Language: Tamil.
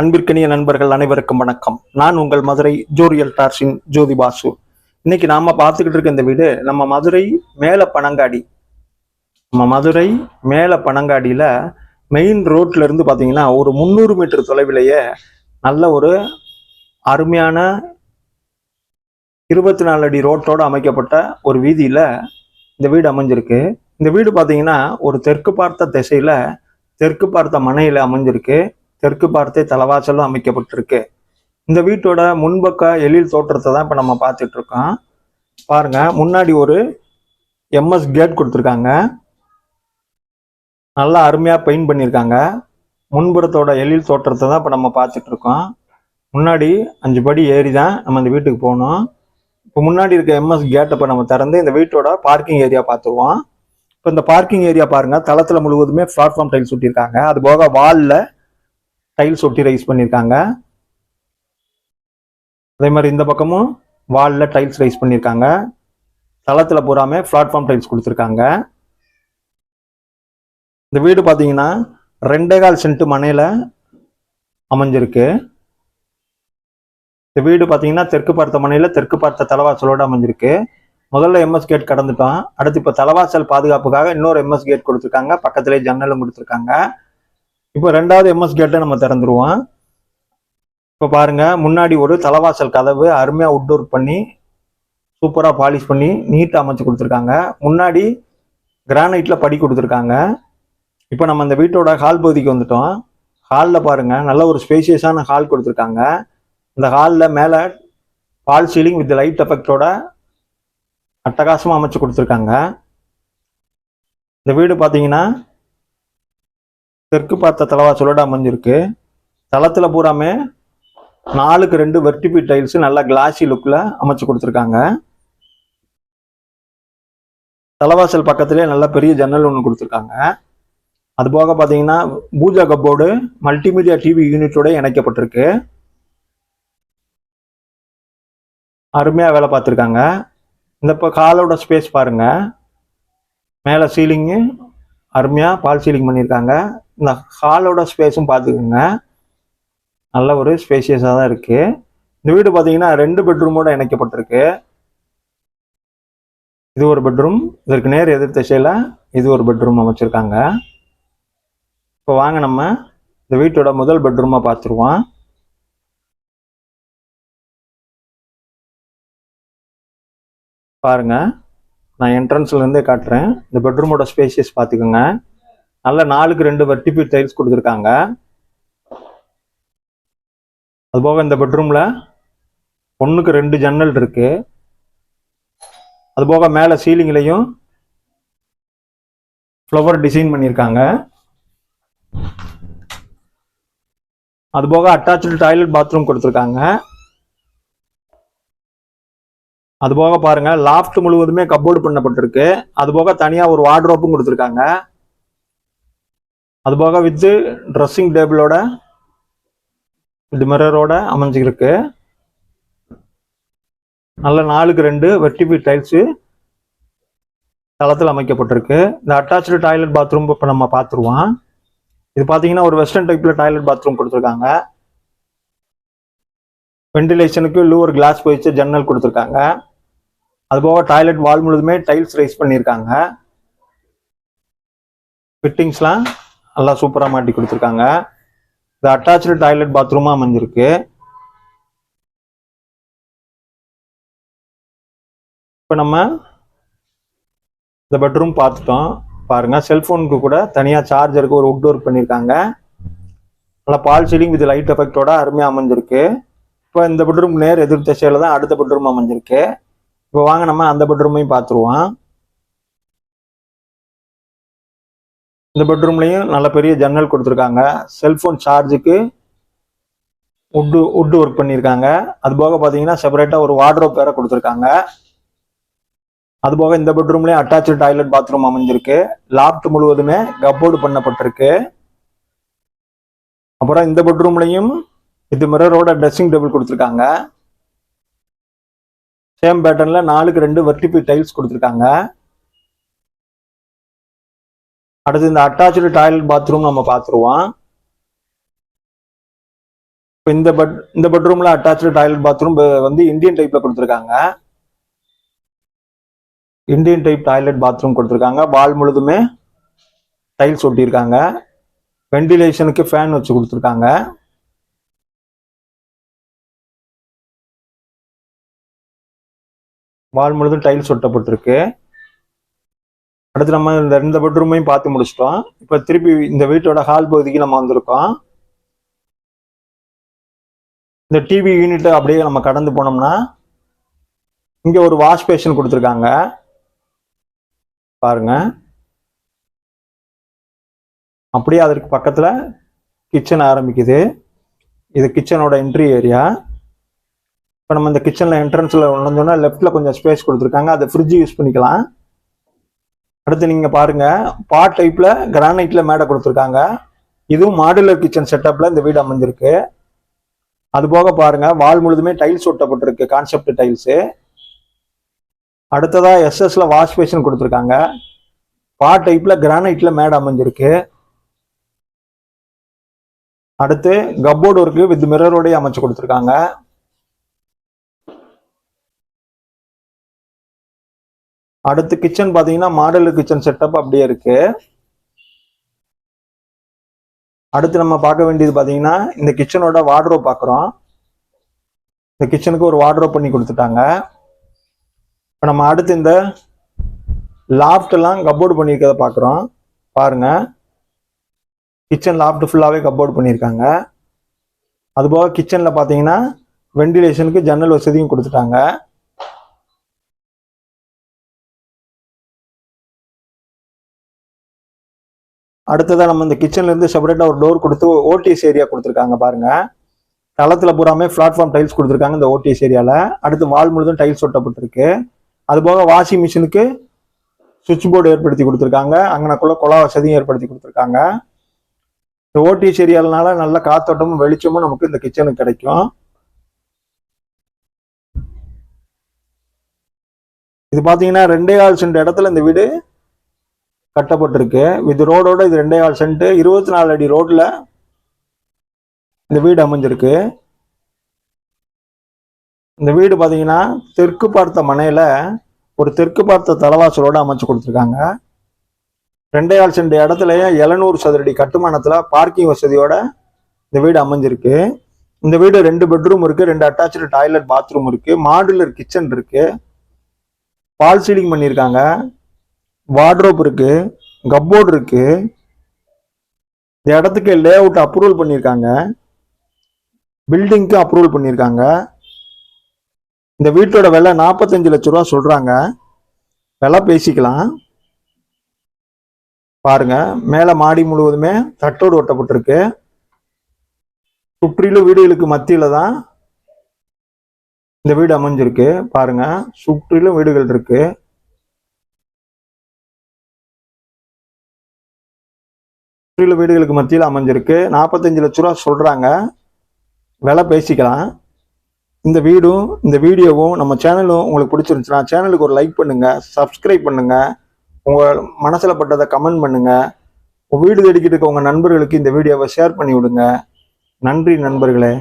அன்பிற்கினிய நண்பர்கள் அனைவருக்கும் வணக்கம். நான் உங்கள் மதுரை ஜோரியல் டார்ஸின் ஜோதி பாசு. இன்னைக்கு நாம பார்த்துக்கிட்டு இருக்க இந்த வீடு நம்ம மதுரை மேல பனங்காடி. நம்ம மதுரை மேல பனங்காடியில மெயின் ரோட்ல இருந்து பாத்தீங்கன்னா ஒரு முந்நூறு மீட்டர் தொலைவிலேயே நல்ல ஒரு அருமையான இருபத்தி நாலு அடி ரோட்டோட அமைக்கப்பட்ட ஒரு வீதியில இந்த வீடு அமைஞ்சிருக்கு. இந்த வீடு பாத்தீங்கன்னா ஒரு தெற்கு பார்த்த திசையில தெற்கு பார்த்த மனையில அமைஞ்சிருக்கு. தெற்கு பார்த்தே தலவாசலும் அமைக்கப்பட்டிருக்கு. இந்த வீட்டோட முன்பக்க எழில் தோற்றத்தை தான் இப்போ நம்ம பார்த்துட்டு இருக்கோம். பாருங்க முன்னாடி ஒரு எம்எஸ் கேட் கொடுத்துருக்காங்க. நல்லா அருமையாக பெயிண்ட் பண்ணியிருக்காங்க. முன்புறத்தோட எழில் தோற்றத்தை தான் இப்போ நம்ம பார்த்துட்டு இருக்கோம். முன்னாடி அஞ்சு படி ஏறி தான் நம்ம இந்த வீட்டுக்கு போகணும். இப்போ முன்னாடி இருக்க எம்எஸ் கேட்டை இப்போ நம்ம திறந்து இந்த வீட்டோட பார்க்கிங் ஏரியா பார்த்துருவோம். இப்போ இந்த பார்க்கிங் ஏரியா பாருங்கள் தளத்தில் முழுவதுமே பிளாட்ஃபார்ம் டைல்ஸ் சுட்டியிருக்காங்க. அது போக வாலில் டைல்ஸ் ஒட்டி ரைஸ் பண்ணியிருக்காங்க அதே மாதிரி இந்த பக்கமும் வால்ல டைல்ஸ் ரைஸ் பண்ணியிருக்காங்க தளத்தில் பூராமே பிளாட்ஃபார்ம் டைல்ஸ் கொடுத்துருக்காங்க. இந்த வீடு பார்த்தீங்கன்னா ரெண்டே கால் சென்ட் மனையில அமைஞ்சிருக்கு. இந்த வீடு பார்த்தீங்கன்னா தெற்கு பார்த்த மனையில் தெற்கு பார்த்த தலைவாசலோட அமைஞ்சிருக்கு. முதல்ல எம்எஸ் கேட் கடந்துட்டோம். அடுத்து இப்போ தலைவாசல் பாதுகாப்புக்காக இன்னொரு எம்எஸ் கேட் கொடுத்துருக்காங்க. பக்கத்திலே ஜன்னலும் கொடுத்துருக்காங்க. இப்போ ரெண்டாவது எம்எஸ் கேட்டை நம்ம திறந்துருவோம். இப்போ பாருங்க முன்னாடி ஒரு தலைவாசல் கதவு அருமையாக உட் ஒர்க் பண்ணி சூப்பராக பாலிஷ் பண்ணி நீட்டாக அமைச்சு கொடுத்துருக்காங்க. முன்னாடி கிரானைட்டில் படி கொடுத்துருக்காங்க. இப்போ நம்ம இந்த வீட்டோட ஹால் பகுதிக்கு வந்துட்டோம். ஹாலில் பாருங்கள் நல்ல ஒரு ஸ்பேசியஸான ஹால் கொடுத்துருக்காங்க. இந்த ஹாலில் மேலே பால் சீலிங் வித் லைட் எஃபெக்டோட அட்டகாசமாக அமைச்சு கொடுத்துருக்காங்க. இந்த வீடு பார்த்தீங்கன்னா தெற்கு பார்த்த தலவாசலோட அமைஞ்சிருக்கு தளத்தில் பூராமே நாலுக்கு ரெண்டு வெர்டிபி டைல்ஸ் நல்லா கிளாசி லுக்கில் அமைச்சு கொடுத்துருக்காங்க. தலவாசல் பக்கத்துலேயே நல்ல பெரிய ஜன்னல் ஒன்று கொடுத்துருக்காங்க. அது போக பார்த்தீங்கன்னா பூஜா கப்போர்டு மல்டிமீடியா டிவி யூனிட்டோட இணைக்கப்பட்டிருக்கு. அருமையாக வேலை பார்த்துருக்காங்க. இந்த இப்போ காலோட ஸ்பேஸ் பாருங்க. மேலே சீலிங்கு அருமையாக பால் சீலிங் பண்ணியிருக்காங்க இந்த ஹாலோட ஸ்பேஸும் பார்த்துக்குங்க. நல்ல ஒரு ஸ்பேசியஸாக தான் இருக்குது இந்த வீடு பார்த்தீங்கன்னா ரெண்டு பெட்ரூமோட இணைக்கப்பட்டிருக்கு. இது ஒரு பெட்ரூம் இதற்கு நேர் எதிர் திசையில் இது ஒரு பெட்ரூம் அமைச்சிருக்காங்க. இப்போ வாங்க நம்ம இந்த வீட்டோட முதல் பெட்ரூமை பார்த்துருவோம். பாருங்க நான் என்ட்ரன்ஸ்லேருந்தே காட்டுறேன். இந்த பெட்ரூமோட ஸ்பேசியஸ் பார்த்துக்கோங்க. நல்ல நாலுக்கு ரெண்டு வெர்டிபி டைல்ஸ் கொடுத்துருக்காங்க. அதுபோக இந்த பெட்ரூமில் ஒன்றுக்கு ரெண்டு ஜன்னல் இருக்கு. அதுபோக மேலே சீலிங்லையும் ஃப்ளவர் டிசைன் பண்ணியிருக்காங்க. அதுபோக அட்டாச்சு டாய்லெட் பாத்ரூம் கொடுத்துருக்காங்க. அதுபோக பாருங்கள் பாருங்க லாஃப்ட் முழுவதுமே கப்போர்டு பண்ணப்பட்டிருக்கு. அது போக ஒரு வார்ட்ரோப்பும் கொடுத்துருக்காங்க. அது போக வித்து ட்ரெஸ்ஸிங் டேபிளோட இது மிரரோட அமைஞ்சிருக்கு. நல்ல நாலுக்கு ரெண்டு வெட்டிபி டைல்ஸு தளத்தில் அமைக்கப்பட்டிருக்கு. இந்த அட்டாச்சு டாய்லெட் பாத்ரூம் இப்போ நம்ம பார்த்துருவோம் இது பார்த்தீங்கன்னா ஒரு வெஸ்டர்ன் டைப்பில் டாய்லெட் பாத்ரூம் கொடுத்துருக்காங்க. வென்டிலேஷனுக்கு லூவர் கிளாஸ் போயிச்சு ஜன்னல் கொடுத்துருக்காங்க. அதுபோக டாய்லெட் வால் முழுதுமே டைல்ஸ் ரைஸ் பண்ணியிருக்காங்க. ஃபிட்டிங்ஸ்லாம் நல்லா சூப்பராக மாட்டி கொடுத்துருக்காங்க. இது அட்டாச்சு டாய்லெட் பாத்ரூமாக அமைஞ்சிருக்கு. இப்போ நம்ம இந்த பெட்ரூம் பார்த்துட்டோம். பாருங்க செல்ஃபோனுக்கு கூட தனியாக சார்ஜருக்கு ஒரு உட் ஒர்க் பண்ணியிருக்காங்க நல்லா பால் சீலிங் வித் லைட் எஃபெக்டோட அருமையாக அமைஞ்சிருக்கு. இப்போ இந்த பெட்ரூம் நேர் எதிர் திசையில தான் அடுத்த பெட்ரூம் அமைஞ்சிருக்கு. இப்போ வாங்க நம்ம அந்த பெட்ரூமையும் பார்த்துருவோம். இந்த பெட்ரூம்லையும் நல்ல பெரிய ஜன்னல் கொடுத்துருக்காங்க. செல்ஃபோன் சார்ஜுக்கு உட்டு உட்டு ஒர்க் பண்ணியிருக்காங்க. அது போக பார்த்தீங்கன்னா செப்பரேட்டாக ஒரு வார்ட்ரோப் வேற கொடுத்துருக்காங்க. அது போக இந்த பெட்ரூம்லேயும் அட்டாச்சு டாய்லெட் பாத்ரூம் அமைஞ்சிருக்கு. லாப்ட் முழுவதுமே கப்போர்டு பண்ணப்பட்டிருக்கு. அப்புறம் இந்த பெட்ரூம்லையும் இது மிரரோட ட்ரெஸ்ஸிங் டேபிள் கொடுத்துருக்காங்க. சேம் பேட்டர்ல நாலுக்கு ரெண்டு வெர்டிபி டைல்ஸ் கொடுத்துருக்காங்க. அடுத்து இந்த அட்டாச்சு டாய்லெட் பாத்ரூம் நம்ம பார்த்துருவோம். இப்போ இந்த பெட் இந்த பெட்ரூம்ல அட்டாச்சு டாய்லெட் பாத்ரூம் வந்து இந்தியன் டைப்ல கொடுத்துருக்காங்க. இந்தியன் டைப் டாய்லெட் பாத்ரூம் கொடுத்துருக்காங்க. வால் முழுதுமே டைல்ஸ் ஒட்டியிருக்காங்க. வென்டிலேஷனுக்கு ஃபேன் வச்சு கொடுத்துருக்காங்க. வால் முழுதும் டைல்ஸ் ஒட்டப்பட்டிருக்கு. அடுத்து நம்ம இந்த ரெண்டு பெட்ரூமையும் பார்த்து முடிச்சிட்டோம். இப்போ திருப்பி இந்த வீட்டோட ஹால் பகுதிக்கு நம்ம வந்திருக்கோம். இந்த டிவி யூனிட்டை அப்படியே நம்ம கடந்து போனோம்னா இங்கே ஒரு வாஷ் பேஷன் கொடுத்துருக்காங்க. பாருங்க. அப்படியே அதற்கு பக்கத்தில் கிச்சன் ஆரம்பிக்குது. இது கிச்சனோட என்ட்ரி ஏரியா இப்போ நம்ம இந்த கிச்சனில் என்ட்ரன்ஸில் நுழைஞ்சோன்னா லெஃப்டில் கொஞ்சம் ஸ்பேஸ் கொடுத்துருக்காங்க. அதை ஃப்ரிட்ஜ் யூஸ் பண்ணிக்கலாம். அடுத்து நீங்கள் பாருங்க பாட் டைப்பில் கிரானைட்டில் மேடை கொடுத்துருக்காங்க. இதுவும் மாடுலர் கிச்சன் செட்டப்பில் இந்த வீடு அமைஞ்சிருக்கு. அது போக பாருங்க வால் முழுதுமே டைல்ஸ் ஒட்டப்பட்டிருக்கு கான்செப்ட் டைல்ஸு அடுத்ததா எஸ்எஸ்ல வாஷ் பேஷன் கொடுத்துருக்காங்க. பாட் டைப்ல கிரானைட்ல மேடை அமைஞ்சிருக்கு. அடுத்து கப்போர்டு ஒர்க்கு வித் மிரரோடய அமைச்சு கொடுத்துருக்காங்க. அடுத்து கிச்சன் பார்த்தீங்கன்னா மாடல் கிச்சன் செட்டப் அப்படியே இருக்கு. அடுத்து நம்ம பார்க்க வேண்டியது பார்த்தீங்கன்னா இந்த கிச்சனோட வார்ட்ரோ பார்க்குறோம் இந்த கிச்சனுக்கு ஒரு வார்ட்ரோப் பண்ணி கொடுத்துட்டாங்க. இப்போ நம்ம அடுத்து இந்த லாஃப்ட் எல்லாம் கப்போர்டு பண்ணியிருக்கிறத பார்க்குறோம் பாருங்க. கிச்சன் லாஃப்ட் ஃபுல்லாகவே கப்போர்டு பண்ணியிருக்காங்க. அதுபோக கிச்சனில் பார்த்தீங்கன்னா வென்டிலேஷனுக்கு ஜன்னல் வசதியும் கொடுத்துட்டாங்க. அடுத்ததாக நம்ம இந்த கிச்சன்லேருந்து செப்பரேட்டாக ஒரு டோர் கொடுத்து ஓடிஎஸ் ஏரியா கொடுத்துருக்காங்க பாருங்கள் தளத்தில் பூராமே பிளாட்ஃபார்ம் டைல்ஸ் கொடுத்துருக்காங்க இந்த ஓடிஎஸ் ஏரியாவில் அடுத்து வால் முழுதும் டைல்ஸ் ஒட்டப்பட்டிருக்கு. அதுபோக வாஷிங் மிஷினுக்கு சுவிட்ச் போர்டு ஏற்படுத்தி கொடுத்துருக்காங்க. அங்கனக்குள்ள குழா வசதியும் ஏற்படுத்தி கொடுத்துருக்காங்க. இந்த ஓடிஎஸ் ஏரியாலனால நல்ல காத்தோட்டமும் வெளிச்சமும் நமக்கு இந்த கிச்சனுக்கு கிடைக்கும். இது பார்த்தீங்கன்னா ரெண்டே கால் சென்ட் இடத்துல இந்த வீடு கட்டப்பட்டிருக்கு. வித் ரோடோட இது ரெண்டே கால் சென்ட் இருபத்தி நாலு அடி ரோட்ல இந்த வீடு அமைஞ்சிருக்கு. இந்த வீடு பாத்தீங்கன்னா தெற்கு பார்த்த மனையில ஒரு தெற்கு பார்த்த தலவாசலோட அமைச்சு கொடுத்துருக்காங்க. ரெண்டே ஆள் சென்ட் இடத்துலயே எழுநூறு சதுரடி கட்டுமானத்துல பார்க்கிங் வசதியோட இந்த வீடு அமைஞ்சிருக்கு. இந்த வீடு ரெண்டு பெட்ரூம் இருக்கு ரெண்டு அட்டாச்சு டாய்லெட் பாத்ரூம் இருக்கு மாடுலர் கிச்சன் இருக்கு. பால் சீலிங் பண்ணியிருக்காங்க. வார்ட்ரோப் இருக்கு கப்போர்டு இருக்கு. இந்த இடத்துக்கு லே அவுட் அப்ரூவல் பண்ணியிருக்காங்க. பில்டிங்க்கு அப்ரூவல் பண்ணியிருக்காங்க. இந்த வீட்டோட விலை நாற்பத்தஞ்சு லட்ச ரூபா சொல்கிறாங்க விலை பேசிக்கலாம். பாருங்க மேலே மாடி முழுவதுமே தட்டோடு ஒட்டப்பட்டிருக்கு. சுற்றிலும் வீடுகளுக்கு மத்தியில் தான் இந்த வீடு அமைஞ்சிருக்கு. பாருங்க சுற்றிலும் வீடுகள் இருக்குது சுற்றிலும் வீடுகளுக்கு மத்தியில் அமைஞ்சிருக்கு. நாற்பத்தஞ்சு லட்ச ரூபா சொல்கிறாங்க விலை பேசிக்கலாம். இந்த வீடும் இந்த வீடியோவும் நம்ம சேனலும் உங்களுக்கு பிடிச்சிருந்துச்சுன்னா சேனலுக்கு ஒரு லைக் பண்ணுங்கள் சப்ஸ்கிரைப் பண்ணுங்கள் உங்கள் மனசில் பட்டதை கமெண்ட் பண்ணுங்கள் வீடு தேடிக்கிட்டு இருக்க உங்கள் நண்பர்களுக்கு இந்த வீடியோவை ஷேர் பண்ணி விடுங்க. நன்றி நண்பர்களே.